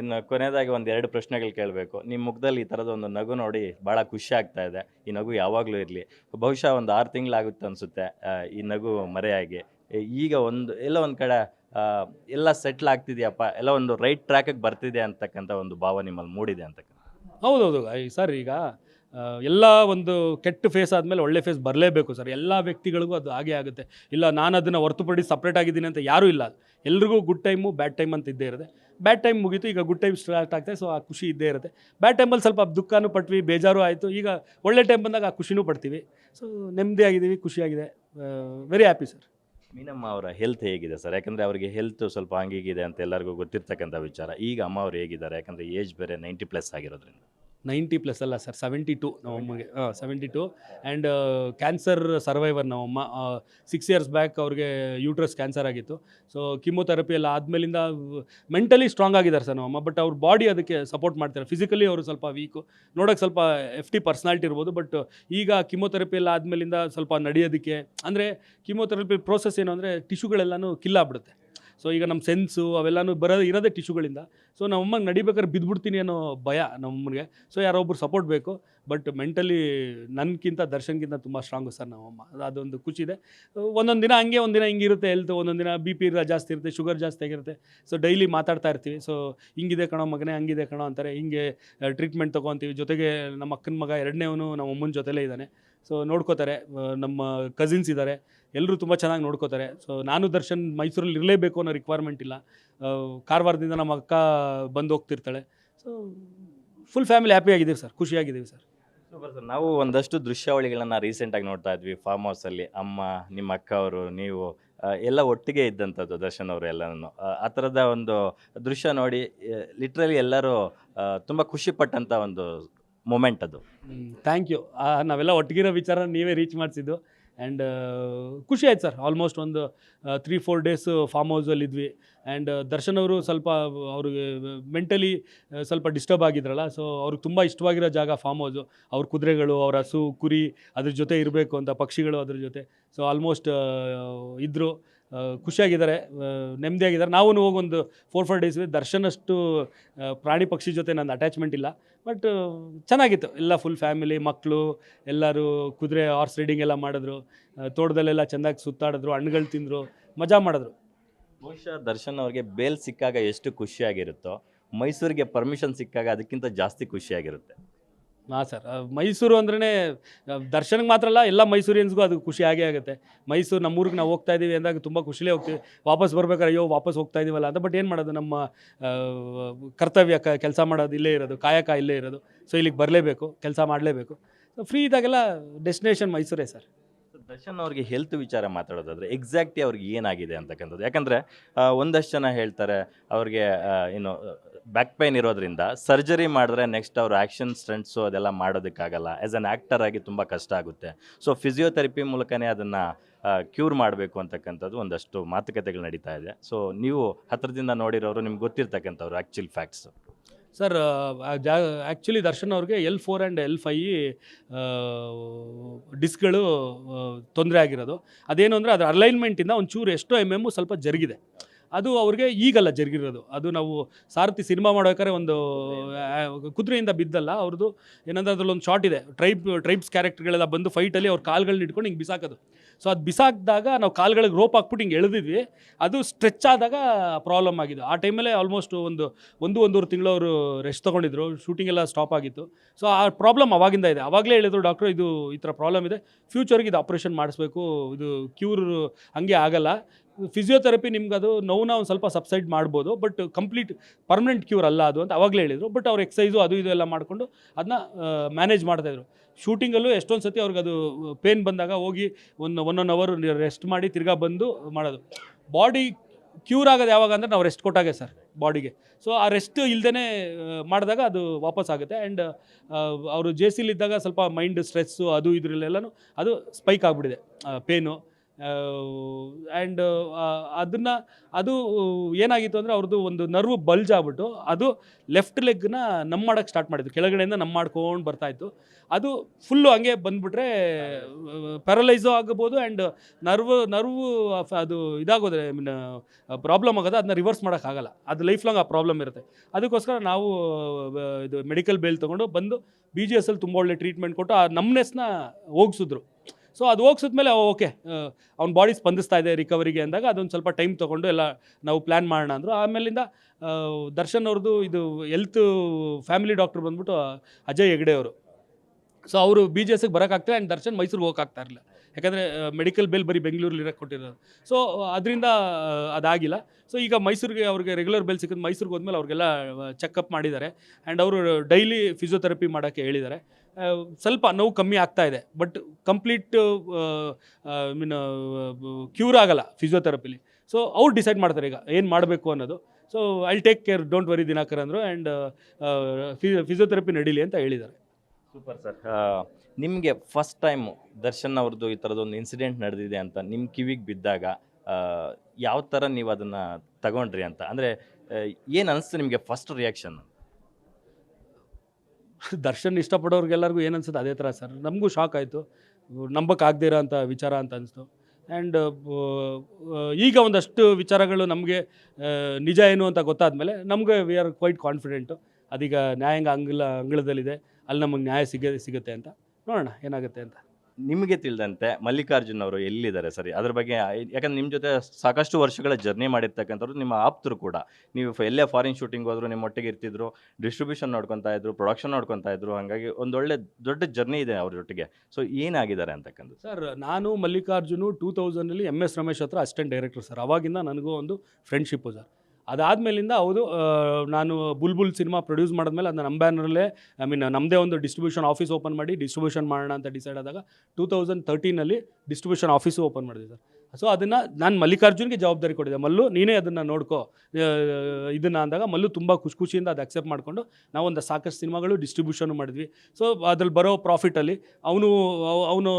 ಇನ್ನು ಕೊನೆಯದಾಗಿ ಒಂದು ಎರಡು ಪ್ರಶ್ನೆಗಳು ಕೇಳಬೇಕು. ನಿಮ್ಮ ಮುಖದಲ್ಲಿ ಈ ಥರದ ಒಂದು ನಗು ನೋಡಿ ಭಾಳ ಖುಷಿ ಆಗ್ತಾ ಇದೆ. ಈ ನಗು ಯಾವಾಗಲೂ ಇರಲಿ. ಬಹುಶಃ ಒಂದು ಆರು ತಿಂಗಳಾಗುತ್ತೆ ಅನಿಸುತ್ತೆ ಈ ನಗು ಮರೆಯಾಗಿ. ಈಗ ಒಂದು, ಎಲ್ಲ ಒಂದು ಕಡೆ ಎಲ್ಲ ಸೆಟ್ಲ್ ಆಗ್ತಿದೆಯಪ್ಪ, ಎಲ್ಲ ಒಂದು ರೈಟ್ ಟ್ರ್ಯಾಕಿಗೆ ಬರ್ತಿದೆ ಅಂತಕ್ಕಂಥ ಒಂದು ಭಾವ ನಿಮ್ಮಲ್ಲಿ ಮೂಡಿದೆ ಅಂತಕ್ಕಂಥ ಹೌದೌದು ಸರ್, ಈಗ ಎಲ್ಲ ಒಂದು ಕೆಟ್ಟ ಫೇಸ್ ಆದಮೇಲೆ ಒಳ್ಳೆ ಫೇಸ್ ಬರಲೇಬೇಕು ಸರ್. ಎಲ್ಲ ವ್ಯಕ್ತಿಗಳಿಗೂ ಅದು ಹಾಗೆ ಆಗುತ್ತೆ. ಇಲ್ಲ, ನಾನು ಅದನ್ನು ಹೊರತುಪಡಿಸಿ ಸಪ್ರೇಟ್ ಆಗಿದ್ದೀನಿ ಅಂತ ಯಾರೂ ಇಲ್ಲ. ಎಲ್ರಿಗೂ ಗುಡ್ ಟೈಮು ಬ್ಯಾಡ್ ಟೈಮ್ ಅಂತ ಇದ್ದೇ ಇರುತ್ತೆ. ಬ್ಯಾಡ್ ಟೈಮ್ ಮುಗೀತು, ಈಗ ಗುಡ್ ಟೈಮ್ ಸ್ಟಾರ್ಟ್ ಆಗ್ತದೆ ಸೊ ಆ ಖುಷಿ ಇದ್ದೇ ಇರುತ್ತೆ. ಬ್ಯಾಡ್ ಟೈಮಲ್ಲಿ ಸ್ವಲ್ಪ ದುಃಖನೂ ಪಟ್ವಿ, ಬೇಜಾರು ಆಯಿತು. ಈಗ ಒಳ್ಳೆ ಟೈಮ್ ಬಂದಾಗ ಆ ಖುಷಿನೂ ಪಡ್ತೀವಿ. ಸೊ ನೆಮ್ಮದಿ ಆಗಿದ್ದೀವಿ ಖುಷಿಯಾಗಿದೆ ವೆರಿ ಹ್ಯಾಪಿ ಸರ್ ಮೀನಮ್ಮ ಅವರ ಹೆಲ್ತ್ ಹೇಗಿದೆ ಸರ್ ಯಾಕಂದರೆ ಅವರಿಗೆ ಹೆಲ್ತ್ ಸ್ವಲ್ಪ ಹಂಗೀಗಿದೆ ಅಂತ ಎಲ್ಲರಿಗೂ ಗೊತ್ತಿರ್ತಕ್ಕಂಥ ವಿಚಾರ. ಈಗ ಅಮ್ಮ ಅವರು ಹೇಗಿದ್ದಾರೆ? ಯಾಕಂದರೆ ಏಜ್ ಬೇರೆ ನೈಂಟಿ ಪ್ಲಸ್ ಆಗಿರೋದ್ರಿಂದ. ನೈಂಟಿ ಪ್ಲಸ್ ಅಲ್ಲ ಸರ್ ಸೆವೆಂಟಿ ಟು ನಮ್ಮಮ್ಮಗೆ ಹಾಂ seventy two and cancer survivor ನಮ್ಮಮ್ಮ ಸಿಕ್ಸ್ ಇಯರ್ಸ್ ಬ್ಯಾಕ್ ಅವ್ರಿಗೆ ಯೂಟ್ರಸ್ ಕ್ಯಾನ್ಸರ್ ಆಗಿತ್ತು. ಸೊ ಕಿಮೊಥೆರಪಿ ಎಲ್ಲ ಆದಮೇಲಿಂದ ಮೆಂಟಲಿ ಸ್ಟ್ರಾಂಗ್ ಆಗಿದ್ದಾರೆ ಸರ್ ನಮ್ಮಮ್ಮ ಬಟ್ ಅವ್ರ ಬಾಡಿ ಅದಕ್ಕೆ ಸಪೋರ್ಟ್ ಮಾಡ್ತಾರೆ. ಫಿಸಿಕಲಿ ಅವರು ಸ್ವಲ್ಪ ವೀಕು ನೋಡೋಕ್ಕೆ ಸ್ವಲ್ಪ ಎಫ್ ಟಿ ಪರ್ಸ್ನಾಲಿಟಿ ಇರ್ಬೋದು. ಬಟ್ ಈಗ ಕಿಮೊಥೆರಪಿ ಎಲ್ಲ ಆದಮೇಲಿಂದ ಸ್ವಲ್ಪ ನಡೆಯೋದಕ್ಕೆ ಅಂದರೆ ಕಿಮೊಥೆರಪಿ ಪ್ರೋಸೆಸ್ ಏನು ಅಂದರೆ ಟಿಶ್ಯೂಗಳೆಲ್ಲನೂ ಕಿಲ್ಲಾಗ್ಬಿಡುತ್ತೆ ಸೊ ಈಗ ನಮ್ಮ ಸೆನ್ಸು ಅವೆಲ್ಲನೂ ಬರೋದು ಇರೋದೇ ಟಿಶ್ಯೂಗಳಿಂದ ಸೊ ನಮ್ಮಮ್ಮಗೆ ನಡಿಬೇಕಾದ್ರೆ ಬಿದ್ದುಬಿಡ್ತೀನಿ ಅನ್ನೋ ಭಯ ನಮ್ಮಮ್ಮನಿಗೆ ಸೊ ಯಾರೊಬ್ಬರು ಸಪೋರ್ಟ್ ಬೇಕು. ಬಟ್ ಮೆಂಟಲಿ ನನಗಿಂತ ದರ್ಶನ್ಗಿಂತ ತುಂಬ ಸ್ಟ್ರಾಂಗು ಸರ್ ನಮ್ಮಮ್ಮ ಅದು- ಅದೊಂದು ಖುಷಿ ಇದೆ. ಒಂದೊಂದು ದಿನ ಹಂಗೆ ಒಂದಿನ ಹಿಂಗಿರುತ್ತೆ ಹೆಲ್ತ್ ಒಂದೊಂದು ದಿನ ಬಿ ಪಿ ಜಾಸ್ತಿ ಇರುತ್ತೆ ಶುಗರ್ ಜಾಸ್ತಿ ಆಗಿರುತ್ತೆ. ಸೊ ಡೈಲಿ ಮಾತಾಡ್ತಾ ಇರ್ತೀವಿ. ಸೊ ಹಿಂಗಿದೆ ಕಣೋ ಮಗನೇ, ಹಂಗಿದೆ ಕಣೋ ಅಂತಾರೆ. ಹಿಂಗೆ ಟ್ರೀಟ್ಮೆಂಟ್ ತೊಗೊತೀವಿ. ಜೊತೆಗೆ ನಮ್ಮ ಅಕ್ಕನ ಮಗ ಎರಡನೇವನು ನಮ್ಮ ಅಮ್ಮನ ಜೊತೆಲೇ ಇದ್ದಾನೆ. ಸೊ ನೋಡ್ಕೋತಾರೆ. ನಮ್ಮ ಕಸಿನ್ಸ್ ಇದ್ದಾರೆ ಎಲ್ಲರೂ ತುಂಬ ಚೆನ್ನಾಗಿ ನೋಡ್ಕೋತಾರೆ. ಸೊ ನಾನು ದರ್ಶನ್ ಮೈಸೂರಲ್ಲಿ ಇರಲೇಬೇಕು ಅನ್ನೋ ರಿಕ್ವೈರ್ಮೆಂಟ್ ಇಲ್ಲ. ಕಾರವಾರದಿಂದ ನಮ್ಮ ಅಕ್ಕ ಬಂದು ಹೋಗ್ತಿರ್ತಾಳೆ. ಸೊ ಫುಲ್ ಫ್ಯಾಮಿಲಿ ಹ್ಯಾಪಿಯಾಗಿದ್ದೀವಿ ಸರ್. ಖುಷಿಯಾಗಿದ್ದೀವಿ ಸರ್. ಸೂಪರ್ ಸರ್ ನಾವು ಒಂದಷ್ಟು ದೃಶ್ಯಾವಳಿಗಳನ್ನ ರೀಸೆಂಟಾಗಿ ನೋಡ್ತಾ ಇದ್ವಿ. ಫಾರ್ಮ್ ಹೌಸಲ್ಲಿ ಅಮ್ಮ, ನಿಮ್ಮ ಅಕ್ಕ ಅವರು, ನೀವು ಎಲ್ಲ ಒಟ್ಟಿಗೆ ಇದ್ದಂಥದ್ದು ದರ್ಶನ್ ಅವರು ಎಲ್ಲನೂ ಆ ಥರದ ಒಂದು ದೃಶ್ಯ ನೋಡಿ ಲಿಟ್ರಲಿ ಎಲ್ಲರೂ ತುಂಬ ಖುಷಿಪಟ್ಟಂಥ ಒಂದು ಮೂಮೆಂಟ್ ಅದು. ಥ್ಯಾಂಕ್ ಯು ನಾವೆಲ್ಲ ಒಟ್ಟಿಗಿರೋ ವಿಚಾರ ನೀವೇ ರೀಚ್ ಮಾಡಿಸಿದ್ದು. ಆ್ಯಂಡ್ ಖುಷಿ ಆಯ್ತು ಸರ್ ಆಲ್ಮೋಸ್ಟ್ ಒಂದು ತ್ರೀ ಫೋರ್ ಡೇಸ್ ಫಾರ್ಮ್ ಹೌಸಲ್ಲಿ ಇದ್ವಿ. ಆ್ಯಂಡ್ ದರ್ಶನ್ ಅವರು ಸ್ವಲ್ಪ, ಅವ್ರಿಗೆ ಮೆಂಟಲಿ ಸ್ವಲ್ಪ ಡಿಸ್ಟರ್ಬ್ ಆಗಿದ್ರಲ್ಲ. ಸೊ ಅವ್ರಿಗೆ ತುಂಬ ಇಷ್ಟವಾಗಿರೋ ಜಾಗ ಫಾರ್ಮ್ ಹೌಸು ಅವ್ರ ಕುದುರೆಗಳು, ಅವ್ರ ಹಸು, ಕುರಿ ಅದ್ರ ಜೊತೆ ಇರಬೇಕು ಅಂತ, ಪಕ್ಷಿಗಳು ಅದ್ರ ಜೊತೆ. ಸೊ ಆಲ್ಮೋಸ್ಟ್ ಇದ್ದರು ಖುಷಿಯಾಗಿದ್ದಾರೆ ನೆಮ್ಮದಿಯಾಗಿದ್ದಾರೆ. ನಾವು ಹೋಗಿ ಒಂದು ಫೋರ್ ಫೈವ್ ಡೇಸ್ ದರ್ಶನಷ್ಟು ಪ್ರಾಣಿ ಪಕ್ಷಿ ಜೊತೆ ನನ್ನ ಅಟ್ಯಾಚ್ಮೆಂಟ್ ಇಲ್ಲ. ಬಟ್ ಚೆನ್ನಾಗಿತ್ತು. ಎಲ್ಲ ಫುಲ್ ಫ್ಯಾಮಿಲಿ ಮಕ್ಕಳು ಎಲ್ಲರೂ ಕುದುರೆ ಹಾರ್ಸ್ ರೈಡಿಂಗ್ ಎಲ್ಲ ಮಾಡಿದ್ರು. ತೋಟದಲ್ಲೆಲ್ಲ ಚೆಂದಾಗಿ ಸುತ್ತಾಡಿದ್ರು, ಹಣ್ಣುಗಳು ತಿಂದರು, ಮಜಾ ಮಾಡಿದ್ರು. ಬಹುಶಃ ದರ್ಶನ್ ಅವ್ರಿಗೆ ಬೇಲ್ ಸಿಕ್ಕಾಗ ಎಷ್ಟು ಖುಷಿಯಾಗಿರುತ್ತೋ, ಮೈಸೂರಿಗೆ ಪರ್ಮಿಷನ್ ಸಿಕ್ಕಾಗ ಅದಕ್ಕಿಂತ ಜಾಸ್ತಿ ಖುಷಿಯಾಗಿರುತ್ತೆ. ಹಾಂ ಸರ್. ಮೈಸೂರು ಅಂದ್ರೇ ದರ್ಶನಕ್ಕೆ ಮಾತ್ರ ಅಲ್ಲ, ಎಲ್ಲ ಮೈಸೂರಿಯನ್ಸ್ಗೂ ಅದು ಖುಷಿ ಆಗೇ ಆಗುತ್ತೆ. ಮೈಸೂರು ನಮ್ಮೂರಿಗೆ ನಾವು ಹೋಗ್ತಾ ಇದ್ದೀವಿ ಅಂದಾಗ ತುಂಬ ಖುಷಿಲೇ ಹೋಗ್ತೀವಿ. ವಾಪಸ್ ಬರ್ಬೇಕಾರೆ ಅಯ್ಯೋ, ವಾಪಸ್ ಹೋಗ್ತಾ ಇದೀವಲ್ಲ ಅಂತ, ಬಟ್ ಏನು ಮಾಡೋದು, ನಮ್ಮ ಕರ್ತವ್ಯ ಕೆಲಸ ಮಾಡೋದು ಇಲ್ಲೇ ಇರೋದು, ಕಾಯಕ ಇಲ್ಲೇ ಇರೋದು. ಸೊ, ಇಲ್ಲಿಗೆ ಬರಲೇಬೇಕು, ಕೆಲಸ ಮಾಡಲೇಬೇಕು. ಸೊ, ಫ್ರೀ ಇದ್ದಾಗೆಲ್ಲ ಡೆಸ್ಟಿನೇಷನ್ ಮೈಸೂರೇ ಸರ್. ದರ್ಶನ್ ಅವ್ರಿಗೆ ಹೆಲ್ತ್ ವಿಚಾರ ಮಾತಾಡೋದಾದ್ರೆ ಎಕ್ಸಾಕ್ಟ್ಲಿ ಅವ್ರಿಗೆ ಏನಾಗಿದೆ ಅಂತಕ್ಕಂಥದ್ದು. ಯಾಕಂದರೆ ಒಂದಷ್ಟು ಜನ ಹೇಳ್ತಾರೆ, ಅವ್ರಿಗೆ ಏನು ಬ್ಯಾಕ್ ಪೈನ್ ಇರೋದ್ರಿಂದ ಸರ್ಜರಿ ಮಾಡಿದ್ರೆ ನೆಕ್ಸ್ಟ್ ಅವ್ರು ಆ್ಯಕ್ಷನ್ ಸ್ಟ್ರೆಂಟ್ಸು ಅದೆಲ್ಲ ಮಾಡೋದಕ್ಕಾಗಲ್ಲ. ಆ್ಯಸ್ ಅನ್ ಆ್ಯಕ್ಟರ್ ಆಗಿ ತುಂಬ ಕಷ್ಟ ಆಗುತ್ತೆ. ಸೊ ಫಿಸಿಯೋಥೆರಪಿ ಮೂಲಕನೇ ಅದನ್ನು ಕ್ಯೂರ್ ಮಾಡಬೇಕು ಅಂತಕ್ಕಂಥದ್ದು ಒಂದಷ್ಟು ಮಾತುಕತೆಗಳು ನಡೀತಾ ಇದೆ. ಸೊ ನೀವು ಹತ್ರದಿಂದ ನೋಡಿರೋರು ನಿಮ್ಗೆ ಗೊತ್ತಿರ್ತಕ್ಕಂಥವ್ರು ಆ್ಯಕ್ಚುಲ್ ಫ್ಯಾಕ್ಟ್ಸ್ ಸರ್ ಜಾ ಆ್ಯಕ್ಚುಲಿ ದರ್ಶನ್ ಅವ್ರಿಗೆ L four and L five ಡಿಸ್ಕ್ಗಳು ತೊಂದರೆ ಆಗಿರೋದು. ಅದೇನು ಅಂದರೆ ಅದರ ಅಲೈನ್ಮೆಂಟಿಂದ ಒಂಚೂರು ಎಷ್ಟೋ ಎಂ ಎಮ್ಮು ಸ್ವಲ್ಪ ಜರುಗಿದೆ. ಅದು ಅವ್ರಿಗೆ ಈಗಲ್ಲ ಜರುಗಿರೋದು. ಅದು ನಾವು ಸಾರಥಿ ಸಿನಿಮಾ ಮಾಡ್ಬೇಕಾದ್ರೆ ಒಂದು ಕುದುರೆಯಿಂದ ಬಿದ್ದಲ್ಲ, ಅವ್ರದ್ದು ಏನಂದ್ರೆ ಅದ್ರಲ್ಲಿ ಒಂದು ಶಾಟ್ ಇದೆ. ಟ್ರೈಬ್ ಟ್ರೈಬ್ಸ್ ಕ್ಯಾರೆಕ್ಟರ್ಗಳೆಲ್ಲ ಬಂದು ಫೈಟಲ್ಲಿ ಅವ್ರ ಕಾಲ್ಗಳನ್ನ ಇಟ್ಕೊಂಡು ಹಿಂಗೆ ಬಿಸಾಕೋದು. ಸೊ ಅದು ಬಿಸಾಕಿದಾಗ ನಾವು ಕಾಲ್ಗಳಿಗೆ ರೋಪ್ ಹಾಕ್ಬಿಟ್ಟು ಹಿಂಗೆ ಎಳೆದಿದ್ವಿ. ಅದು ಸ್ಟ್ರೆಚ್ ಆದಾಗ ಪ್ರಾಬ್ಲಮ್ ಆಗಿದ್ದು. ಆ ಟೈಮಲ್ಲೇ ಆಲ್ಮೋಸ್ಟ್ ಒಂದು ಒಂದು, ಒಂದೂವರೆ ತಿಂಗಳು ಅವರು ರೆಸ್ಟ್ ತೊಗೊಂಡಿದ್ರು. ಶೂಟಿಂಗ್ ಎಲ್ಲ ಸ್ಟಾಪ್ ಆಗಿತ್ತು. ಸೊ ಆ ಪ್ರಾಬ್ಲಮ್ ಅವಾಗಿಂದ ಇದೆ. ಅವಾಗಲೇ ಹೇಳಿದ್ರು ಡಾಕ್ಟ್ರು ಇದು ಈ ಥರ ಪ್ರಾಬ್ಲಮ್ ಇದೆ. ಫ್ಯೂಚರ್ಗೆ ಇದು ಆಪ್ರೇಷನ್ ಮಾಡಿಸ್ಬೇಕು. ಇದು ಕ್ಯೂರ್ ಹಂಗೆ ಆಗಲ್ಲ. ಫಿಸಿಯೋಥೆರಪಿ ನಿಮ್ಗೆ ಅದು ನೋವನ್ನ ಒಂದು ಸ್ವಲ್ಪ ಸಬ್ಸೈಡ್ ಮಾಡ್ಬೋದು ಬಟ್ ಕಂಪ್ಲೀಟ್ ಪರ್ಮನೆಂಟ್ ಕ್ಯೂರ್ ಅಲ್ಲ ಅದು ಅಂತ ಅವಾಗಲೇ ಹೇಳಿದರು. ಬಟ್ ಅವ್ರು ಎಕ್ಸೈಸು ಅದು ಇದು ಎಲ್ಲ ಮಾಡಿಕೊಂಡು ಅದನ್ನ ಮ್ಯಾನೇಜ್ ಮಾಡ್ತಾಯಿದ್ರು ಶೂಟಿಂಗಲ್ಲೂ ಎಷ್ಟೊಂದು ಸತಿ ಅವ್ರಿಗೆ ಅದು ಪೇನ್ ಬಂದಾಗ ಹೋಗಿ ಒಂದು ಒನ್ ಒನ್ ಅವರ್ ರೆಸ್ಟ್ ಮಾಡಿ ತಿರ್ಗಾ ಬಂದು ಮಾಡೋದು. ಬಾಡಿ ಕ್ಯೂರ್ ಆಗೋದು ಯಾವಾಗ ಅಂದರೆ ನಾವು ರೆಸ್ಟ್ ಕೊಟ್ಟಾಗೆ ಸರ್ ಬಾಡಿಗೆ ಸೊ ಆ ರೆಸ್ಟ್ ಇಲ್ಲದೇ ಮಾಡಿದಾಗ ಅದು ವಾಪಸ್ ಆಗುತ್ತೆ. ಆ್ಯಂಡ್ ಅವರು ಜೆ ಸಿಲಿದ್ದಾಗ ಸ್ವಲ್ಪ ಮೈಂಡ್ ಸ್ಟ್ರೆಸ್ಸು ಅದು ಇದರಲ್ಲೆಲ್ಲನೂ ಅದು ಸ್ಪೈಕ್ ಆಗಿಬಿಟ್ಟಿದೆ. ಪೇನು ಆ್ಯಂಡ್ ಅದನ್ನು, ಅದು ಏನಾಗಿತ್ತು ಅಂದರೆ ಅವ್ರದ್ದು ಒಂದು ನರ್ವ್ ಬಲ್ಜ್ ಆಗ್ಬಿಟ್ಟು ಅದು ಲೆಫ್ಟ್ ಲೆಗ್ನ ನಮ್ ಮಾಡೋಕ್ಕೆ ಸ್ಟಾರ್ಟ್ ಮಾಡಿದ್ರು. ಕೆಳಗಡೆಯಿಂದ ನಮ್ ಮಾಡ್ಕೊಂಡು ಬರ್ತಾಯಿತ್ತು ಅದು ಫುಲ್ಲು ಹಂಗೆ ಬಂದ್ಬಿಟ್ರೆ ಪ್ಯಾರಲೈಸು ಆಗ್ಬೋದು ಆ್ಯಂಡ್ ನರ್ವ್ ನರ್ವ್ ಅದು ಇದಾಗೋದ್ರೆ ಐ ಮೀನ್ ಪ್ರಾಬ್ಲಮ್ ಆಗೋದು ಅದನ್ನ ರಿವರ್ಸ್ ಮಾಡೋಕ್ಕಾಗಲ್ಲ ಅದು ಲೈಫ್ ಲಾಂಗ್ ಆ ಪ್ರಾಬ್ಲಮ್ ಇರುತ್ತೆ. ಅದಕ್ಕೋಸ್ಕರ ನಾವು ಇದು ಮೆಡಿಕಲ್ ಬೇಲ್ ತೊಗೊಂಡು ಬಂದು ಬಿ ಜಿ ಎಸ್ ಅಲ್ಲಿ ತುಂಬ ಒಳ್ಳೆ ಟ್ರೀಟ್ಮೆಂಟ್ ಕೊಟ್ಟು ಆ ನಮ್ನೆಸ್ನ ಹೋಗ್ಸಿದ್ರು. ಸೊ ಅದು ಹೋಗ್ಸಿದ್ಮೇಲೆ ಓಕೆ ಅವ್ನ ಬಾಡಿ ಸ್ಪಂದಿಸ್ತಾ ಇದೆ ರಿಕವರಿಗೆ ಅಂದಾಗ ಅದೊಂದು ಸ್ವಲ್ಪ ಟೈಮ್ ತೊಗೊಂಡು ಎಲ್ಲ ನಾವು ಪ್ಲ್ಯಾನ್ ಮಾಡೋಣ ಅಂದರು. ಆಮೇಲಿಂದ ದರ್ಶನ್ ಅವ್ರದ್ದು ಇದು ಹೆಲ್ತ್ ಫ್ಯಾಮಿಲಿ ಡಾಕ್ಟ್ರ್ ಬಂದ್ಬಿಟ್ಟು ಅಜಯ್ ಹೆಗ್ಡೆ ಅವರು. ಸೊ ಅವರು ಬಿ ಜಿ ಎಸ್ಗೆ ಬರೋಕ್ಕಾಗ್ತಾರೆ ಆ್ಯಂಡ್ ದರ್ಶನ್ ಮೈಸೂರಿಗೆ ಹೋಗೋಕ್ಕಾಗ್ತಾ ಇರಲಿಲ್ಲ. ಯಾಕಂದರೆ ಮೆಡಿಕಲ್ ಬಿಲ್ ಬರೀ ಬೆಂಗಳೂರಲ್ಲಿ ಕೊಟ್ಟಿರೋದು. ಸೊ ಅದರಿಂದ ಅದಾಗಿಲ್ಲ. ಸೊ ಈಗ ಮೈಸೂರಿಗೆ ಅವ್ರಿಗೆ ರೆಗ್ಯುಲರ್ ಬೆಲ್ ಸಿಕ್ಕಿದ್ದು ಮೈಸೂರಿಗೆ ಹೋದ್ಮೇಲೆ ಅವ್ರಿಗೆಲ್ಲ ಚೆಕಪ್ ಮಾಡಿದ್ದಾರೆ. ಆ್ಯಂಡ್ ಅವರು ಡೈಲಿ ಫಿಸಿಯೋಥೆರಪಿ ಮಾಡೋಕ್ಕೆ ಹೇಳಿದ್ದಾರೆ. ಸ್ವಲ್ಪ ನೋವು ಕಮ್ಮಿ ಆಗ್ತಾ ಇದೆ. ಬಟ್ ಕಂಪ್ಲೀಟ್ ಮೀನ್ ಕ್ಯೂರ್ ಆಗಲ್ಲ ಫಿಸಿಯೋಥೆರಪಿಲಿ ಸೊ ಅವ್ರು ಡಿಸೈಡ್ ಮಾಡ್ತಾರೆ ಈಗ ಏನು ಮಾಡಬೇಕು ಅನ್ನೋದು. So I take care don't worry Dinakar ಅಂದರು ಆ್ಯಂಡ್ ಫಿಸಿಯೋಥೆರಪಿ ನಡೀಲಿ ಅಂತ ಹೇಳಿದ್ದಾರೆ. Super sir. ನಿಮಗೆ ಫಸ್ಟ್ ಟೈಮ್ ದರ್ಶನ್ ಅವ್ರದ್ದು ಈ ಥರದೊಂದು ಇನ್ಸಿಡೆಂಟ್ ನಡೆದಿದೆ ಅಂತ ನಿಮ್ಮ ಕಿವಿಗೆ ಬಿದ್ದಾಗ ಯಾವ ಥರ ನೀವು ಅದನ್ನು ತಗೊಂಡ್ರಿ ಅಂತ? ಅಂದರೆ ಏನು ಅನಿಸ್ತು ನಿಮಗೆ ಫಸ್ಟ್ ರಿಯಾಕ್ಷನ್ ದರ್ಶನ್ ಇಷ್ಟಪಡೋರ್ಗೆಲ್ಲರಿಗೂ ಏನು ಅನ್ಸುತ್ತೆ? ಅದೇ ಥರ ಸರ್. ನಮಗೂ ಶಾಕ್ ಆಯಿತು. ನಂಬಕ್ಕಾಗದೇ ಇರೋ ಅಂಥ ವಿಚಾರ ಅಂತ ಅನಿಸ್ತು. ಆ್ಯಂಡ್ ಈಗ ಒಂದಷ್ಟು ವಿಚಾರಗಳು ನಮಗೆ ನಿಜ ಏನು ಅಂತ ಗೊತ್ತಾದಮೇಲೆ ನಮಗೆ ವಿ ಆರ್ ಕ್ವೈಟ್ ಕಾನ್ಫಿಡೆಂಟು ಅದೀಗ ನ್ಯಾಯಾಂಗ ಅಂಗಳ ಅಂಗಳದಲ್ಲಿದೆ. ಅಲ್ಲಿ ನಮಗೆ ನ್ಯಾಯ ಸಿಗ, ಸಿಗುತ್ತೆ ಅಂತ. ನೋಡೋಣ, ಏನಾಗುತ್ತೆ ಅಂತ. ನಿಮಗೆ ತಿಳಿದಂತೆ ಮಲ್ಲಿಕಾರ್ಜುನ್ ಅವರು ಎಲ್ಲಿದ್ದಾರೆ ಸರಿ? ಅದ್ರ ಬಗ್ಗೆ, ಯಾಕಂದ್ರೆ ನಿಮ್ಮ ಜೊತೆ ಸಾಕಷ್ಟು ವರ್ಷಗಳ ಜರ್ನಿ ಮಾಡಿರ್ತಕ್ಕಂಥವ್ರು ನಿಮ್ಮ ಆಪ್ತರು ಕೂಡ. ನೀವು ಎಲ್ಲೇ ಫಾರಿನ್ ಶೂಟಿಂಗ್ ಹೋದ್ರು ನಿಮ್ಮ ಒಟ್ಟಿಗೆ ಇರ್ತಿದ್ರು, ಡಿಸ್ಟ್ರಿಬ್ಯೂಷನ್ ನೋಡ್ಕೊತಾ ಇದ್ರು ಪ್ರೊಡಕ್ಷನ್ ನೋಡ್ಕೊತಾ ಇದ್ರು, ಹಾಗಾಗಿ ಒಂದೊಳ್ಳೆ ದೊಡ್ಡ ಜರ್ನಿ ಇದೆ ಅವ್ರ ಜೊತೆಗೆ. ಸೊ ಏನಾಗಿದ್ದಾರೆ ಅಂತಕ್ಕಂಥದ್ದು? ಸರ್, ನಾನು ಮಲ್ಲಿಕಾರ್ಜುನು ಟೂ ತೌಸಂಡಲ್ಲಿ ಎಂ ಎಸ್ ರಮೇಶ್ ಹತ್ರ ಅಸಿಸ್ಟೆಂಟ್ ಡೈರೆಕ್ಟರ್ ಸರ್. ಅವಾಗಿಂದ ನನಗೂ ಒಂದು ಫ್ರೆಂಡ್ಶಿಪ್ಪು ಸರ್. ಅದಾದಮೇಲಿಂದ ಆ, ನಾನು ಬುಲ್ಬುಲ್ ಸಿನಿಮಾ ಪ್ರೊಡ್ಯೂಸ್ ಮಾಡಿದ್ಮೇಲೆ ಅದನ್ನ ನಮ್ಮ ಬ್ಯಾನರಲ್ಲೇ ಐ ಮೀನ್ ನಮ್ಮದೇ ಒಂದು ಡಿಸ್ಟ್ರಿಬ್ಯೂಷನ್ ಆಫೀಸ್ ಓಪನ್ ಮಾಡಿ ಡಿಸ್ಟ್ರಿಬ್ಯೂಷನ್ ಮಾಡೋಣ ಅಂತ ಡಿಸೈಡ್ ಆದಾಗ ಟೂ ತೌಸಂಡ್ ತರ್ಟೀನಲ್ಲಿ ಡಿಸ್ಟ್ರಿಬ್ಯೂಷನ್ ಆಫೀಸು ಓಪನ್ ಮಾಡಿದೆ ಸರ್. ಸೊ ಅದನ್ನು ನಾನು ಮಲ್ಲಿಕಾರ್ಜುನ್ಗೆ ಜವಾಬ್ದಾರಿ ಕೊಟ್ಟಿದೆ ಮಲ್ಲು, ನೀನೇ ಅದನ್ನು ನೋಡ್ಕೋ. ಇದನ್ನು ಅಂದಾಗ ಮಲ್ಲು ತುಂಬ ಖುಷಿ ಖುಷಿಯಿಂದ ಅದು ಅಕ್ಸೆಪ್ಟ್ ಮಾಡಿಕೊಂಡು ನಾವೊಂದು ಸಾಕಷ್ಟು ಸಿನಿಮಾಗಳು ಡಿಸ್ಟ್ರಿಬ್ಯೂಷನ್ ಮಾಡಿದ್ವಿ. ಸೊ ಅದ್ರಲ್ಲಿ ಬರೋ ಪ್ರಾಫಿಟಲ್ಲಿ ಅವನು ಅವನು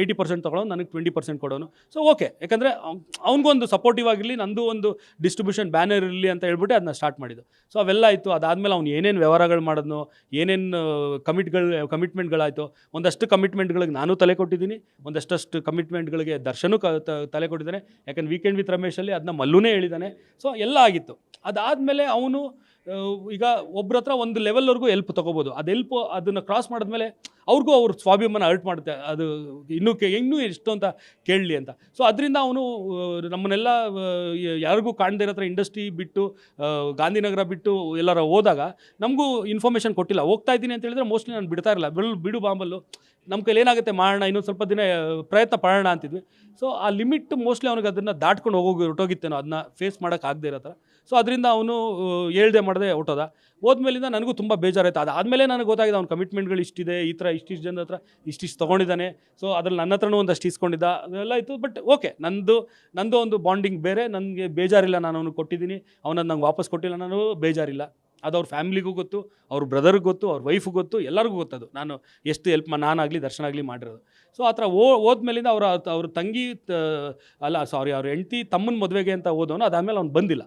ಏಯ್ಟಿ ಪರ್ಸೆಂಟ್ ತೊಗೊಳೋನು, ನನಗೆ ಟ್ವೆಂಟಿ ಪರ್ಸೆಂಟ್ ಕೊಡೋನು. ಸೊ ಓಕೆ ಯಾಕಂದರೆ ಅವ್ನಿಗೊಂದು ಸಪೋರ್ಟಿವ್ ಆಗಿರಲಿ, ನಂದು ಒಂದು ಡಿಸ್ಟ್ರಿಬ್ಯೂಷನ್ ಬ್ಯಾನರ್ ಇರಲಿ ಅಂತ ಹೇಳ್ಬಿಟ್ಟು ಅದನ್ನ ಸ್ಟಾರ್ಟ್ ಮಾಡಿದ್ದು. ಸೊ ಅವೆಲ್ಲ ಆಯಿತು. ಅದಾದಮೇಲೆ ಅವ್ನು ಏನೇನು ವ್ಯವಹಾರಗಳು ಮಾಡೋದು ಏನೇನು ಕಮಿಟ್ಗಳು ಕಮಿಟ್ಮೆಂಟ್ಗಳಾಯಿತು ಒಂದಷ್ಟು ಕಮಿಟ್ಮೆಂಟ್ಗಳಿಗೆ ನಾನು ತಲೆ ಕೊಟ್ಟಿದ್ದೀನಿ ಒಂದಷ್ಟು ಕಮಿಟ್ಮೆಂಟ್ಗಳಿಗೆ ದರ್ಶನೂ ಕ ತಲೆ ಕೊಟ್ಟಿದ್ದಾನೆ. ಯಾಕಂದ್ರೆ ವೀಕೆಂಡ್ ವಿತ್ ರಮೇಶಲ್ಲಿ ಅದನ್ನ ಮಲ್ಲೂನೇ ಹೇಳಿದ್ದಾನೆ ಸೊ ಎಲ್ಲ ಆಗಿತ್ತು. ಅದಾದಮೇಲೆ ಅವನು ಈಗ ಒಬ್ಬರ ಹತ್ರ ಒಂದು ಲೆವೆಲ್ವರೆಗೂ ಹೆಲ್ಪ್ ತೊಗೋಬೋದು. ಅದು ಹೆಲ್ಪ್ ಅದನ್ನು ಕ್ರಾಸ್ ಮಾಡಿದ್ಮೇಲೆ ಅವ್ರಿಗೂ ಅವ್ರ ಸ್ವಾಭಿಮಾನ ಹರ್ಟ್ ಮಾಡುತ್ತೆ. ಅದು ಇನ್ನೂ ಕೆ, ಇನ್ನೂ ಎಷ್ಟು ಅಂತ ಕೇಳಲಿ ಅಂತ. ಸೊ ಅದರಿಂದ ಅವನು ನಮ್ಮನ್ನೆಲ್ಲ ಯಾರಿಗೂ ಕಾಣದೇ ಇರೋ ಹತ್ರ ಇಂಡಸ್ಟ್ರಿ ಬಿಟ್ಟು ಗಾಂಧಿನಗರ ಬಿಟ್ಟು ಎಲ್ಲರ ಹೋದಾಗ ನಮಗೂ ಇನ್ಫಾರ್ಮೇಷನ್ ಕೊಟ್ಟಿಲ್ಲ. ಹೋಗ್ತಾ ಇದ್ದೀನಿ ಅಂತ ಹೇಳಿದ್ರೆ ಮೋಸ್ಟ್ಲಿ ನಾನು ಬಿಡ್ತಾ ಇರಲ್ಲ. ಬಿಡು ಬಿಡು ಬಾಂಬಲ್ಲು. ನಮ್ಮ ಕೈಲಿ ಏನಾಗುತ್ತೆ? ಮಾಡೋಣ ಇನ್ನೊಂದು ಸ್ವಲ್ಪ ದಿನ ಪ್ರಯತ್ನ ಪಡೋಣ ಅಂತಿದ್ವಿ. ಸೊ ಆ ಲಿಮಿಟ್ ಮೋಸ್ಟ್ಲಿ ಅವ್ನಿಗೆ ಅದನ್ನು ದಾಟ್ಕೊಂಡು ಹೋಗೋಗಿ, ಹೊರಟೋಗಿತ್ತೇನೋ, ಅದನ್ನ ಫೇಸ್ ಮಾಡೋಕ್ಕಾಗದೇ ಇರೋ ಥರ ಸೊ ಅದರಿಂದ ಅವನು ಹೇಳ್ದೆ ಮಾಡದೆ ಹೊಟ್ಟೋದ. ಹೋದ್ಮೇಲಿಂದ ನನಗೂ ತುಂಬ ಬೇಜಾರಾಯ್ತು. ಆದಮೇಲೆ ನನಗೆ ಗೊತ್ತಾಗಿದೆ ಅವ್ನ ಕಮಿಟ್ಮೆಂಟ್ಗಳು ಇಷ್ಟಿದೆ, ಈ ಥರ ಇಷ್ಟಿಷ್ಟು ಜನದ ಹತ್ರ ಇಷ್ಟಿಷ್ಟು ತೊಗೊಂಡಿದ್ದಾನೆ. ಸೊ ಅದ್ರಲ್ಲಿ ನನ್ನ ಹತ್ರನೂ ಒಂದಷ್ಟು ಇಸ್ಕೊಂಡಿದ್ದ ಅದೆಲ್ಲ ಇತ್ತು ಬಟ್ ಓಕೆ ನಂದು ನಂದು ಒಂದು ಬಾಂಡಿಂಗ್ ಬೇರೆ ನನಗೆ ಬೇಜಾರಿಲ್ಲ ನಾನು ಅವನು ಕೊಟ್ಟಿದ್ದೀನಿ. ಅವನನ್ನು ನಂಗೆ ವಾಪಸ್ ಕೊಟ್ಟಿಲ್ಲ, ನಾನು ಬೇಜಾರಿಲ್ಲ. ಅದು ಅವ್ರ ಫ್ಯಾಮಿಲಿಗೂ ಗೊತ್ತು, ಅವ್ರ ಬ್ರದರ್ಗೆ ಗೊತ್ತು, ಅವ್ರ ವೈಫ್ಗೆ ಗೊತ್ತು, ಎಲ್ಲರಿಗೂ ಗೊತ್ತದು ನಾನು ಎಷ್ಟು ಹೆಲ್ಪ್ ನಾನಾಗಲಿ ದರ್ಶನ ಆಗಲಿ ಮಾಡಿರೋದು. ಸೊ ಆ ಥರ ಓ ಹೋದ್ಮೇಲಿಂದ ಅವರ, ಅವ್ರ ತಂಗಿ ಅಲ್ಲ ಸಾರಿ ಅವ್ರ ಹೆಂಡ್ತಿ ತಮ್ಮನ ಮದುವೆಗೆ ಅಂತ ಹೋದವನು, ಅದಾದಮೇಲೆ ಅವ್ನು ಬಂದಿಲ್ಲ.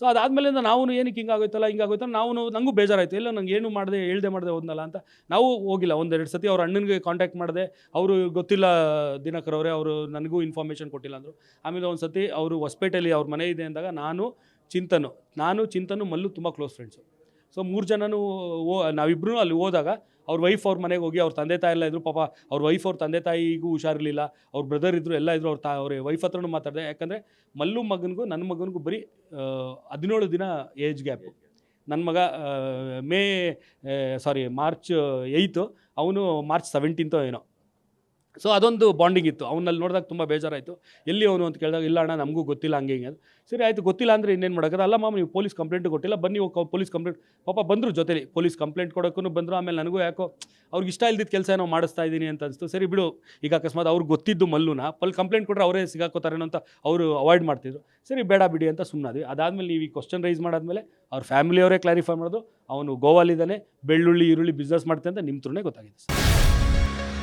ಸೊ ಅದಾದಮೇಲಿಂದ ನಾವು ಏನಕ್ಕೆ ಹಿಂಗಾಗೋಯ್ತಲ್ಲ ಹಿಂಗಾಗೋಯ್ತಲ್ಲ ನಾವು ನಂಗೂ ಬೇಜಾರಾಯಿತು. ಎಲ್ಲ ನಂಗೆ ಏನು ಮಾಡಿದೆ, ಹೇಳ್ದೆ ಮಾಡಿದೆ ಹೋದ್ನಲ್ಲ ಅಂತ ನಾವು ಹೋಗಿಲ್ಲ. ಒಂದೆರಡು ಸತಿ ಅವ್ರ ಅಣ್ಣನಿಗೆ ಕಾಂಟ್ಯಾಕ್ಟ್ ಮಾಡಿದೆ. ಅವರು ಗೊತ್ತಿಲ್ಲ ದಿನಕರ್ ಅವರೇ ಅವರು ನನಗೂ ಇನ್ಫಾರ್ಮೇಷನ್ ಕೊಟ್ಟಿಲ್ಲ ಅಂದರು. ಆಮೇಲೆ ಒಂದು ಸತಿ ಅವರು ಹೊಸಪೇಟೆಯಲ್ಲಿ ಅವ್ರ ಮನೆ ಇದೆ ಅಂದಾಗ ನಾನು, ಚಿಂತನು. ನಾನು, ಚಿಂತನು, ಮಲ್ಲು ತುಂಬ ಕ್ಲೋಸ್ ಫ್ರೆಂಡ್ಸು ಸೊ ಮೂರು ಜನನೂ ಓ ನಾವಿಬ್ಬರೂ ಅಲ್ಲಿ ಹೋದಾಗ ಅವ್ರ ವೈಫ್ ಅವ್ರ ಮನೆಗೆ ಹೋಗಿ ಅವ್ರ ತಂದೆ ತಾಯಿ ಎಲ್ಲ ಇದ್ರು, ಪಾಪ ಅವ್ರ ವೈಫ್ ಅವ್ರ ತಂದೆ ತಾಯಿಗೂ ಹುಷಾರಿರಲಿಲ್ಲ. ಅವ್ರ ಬ್ರದರ್ ಇದ್ರು ಎಲ್ಲ ಇದ್ರು, ಅವ್ರ ತಾ, ಅವ್ರ ವೈಫ್ ಹತ್ರನೂ ಮಾತಾಡಿದೆ. ಯಾಕಂದರೆ ಮಲ್ಲು ಮಗನಿಗೂ ನನ್ನ ಮಗನಿಗೂ ಬರೀ ಹದಿನೇಳು ದಿನ ಏಜ್ ಗ್ಯಾಪು ನನ್ನ ಮಗ ಮೇ ಸಾರಿ ಮಾರ್ಚ್ ಏಯ್ತು ಅವನು ಮಾರ್ಚ್ ಸೆವೆಂಟೀನ್ತೋ ಏನೋ. ಸೊ ಅದೊಂದು ಬಾಂಡಿಂಗ್ ಇತ್ತು. ಅವನಲ್ಲಿ ನೋಡಿದಾಗ ತುಂಬ ಬೇಜಾರಾಯಿತು. ಎಲ್ಲಿ ಅವನು ಅಂತ ಕೇಳಿದಾಗ, ಇಲ್ಲ ಅಣ್ಣ, ನಮಗೂ ಗೊತ್ತಿಲ್ಲ ಹಂಗೆ ಹಿಂಗೆ. ಸರಿ, ಆಯಿತು, ಗೊತ್ತಿಲ್ಲ ಅಂದರೆ ಇನ್ನೇನು ಮಾಡೋಕ್ಕೆ ಅಲ್ಲ ಮಾಮ, ನೀವು ಪೊಲೀಸ್ ಕಂಪ್ಲೇಂಟ್ ಕೊಟ್ಟಿಲ್ಲ, ಬನ್ನಿ ಪೊಲೀಸ್ ಕಂಪ್ಲೇಂಟ್ ಪಾಪ ಬಂದರು ಜೊತೆಲಿ. ಪೊಲೀಸ್ ಕಂಪ್ಲೇಂಟ್ ಕೊಡೋಕ್ಕೂ ಬಂದರು, ಆಮೇಲೆ ನನಗೂ ಯಾಕೋ, ಅವ್ರಿಗೆ ಇಷ್ಟ ಇಲ್ದಿದ್ದ ಕೆಲಸ ಏನೋ ಮಾಡಿಸ್ತಾ ಇದ್ದೀನಿ ಅಂತ ಅನಿಸ್ತು. ಸರಿ ಬಿಡು, ಈಗ ಅಕಸ್ಮಾತ್ ಅವ್ರಿಗೆ ಗೊತ್ತಿದ್ದು ಮಲ್ಲುನ? ಪಲ್ ಕಂಪ್ಲೇಂಟ್ ಕೊಟ್ಟರೆ ಅವರೇ ಸಿಗಾಕೋತಾರೇನೋ ಅಂತ ಅವರು ಅವಾಯ್ಡ್ ಮಾಡ್ತಿದ್ರು. ಸರಿ, ಬೇಡ ಬಿಡಿ ಅಂತ ಸುಮ್ಮನಾದ್ವಿ ಅದಾದಮೇಲೆ ನೀವು ಈ ಕ್ವಶನ್ ರೈಸ್ ಮಾಡಾದ್ಮೇಲೆ ಅವ್ರ ಫ್ಯಾಮಿಲಿಯವರೇ ಕ್ಲಾರಿಫೈ ಮಾಡೋದು. ಅವನು ಗೋವಾಲಿದ್ದಾನೆ, ಬೆಳ್ಳುಳ್ಳಿ, ಈರುಳ್ಳಿ ಬಿಸ್ನೆಸ್ ಮಾಡ್ತಾನೆ ಅಂತ ನಿಮ್ಮ ಥ್ರೂನೇ ಗೊತ್ತಾಗಿದೆ ಸರ್.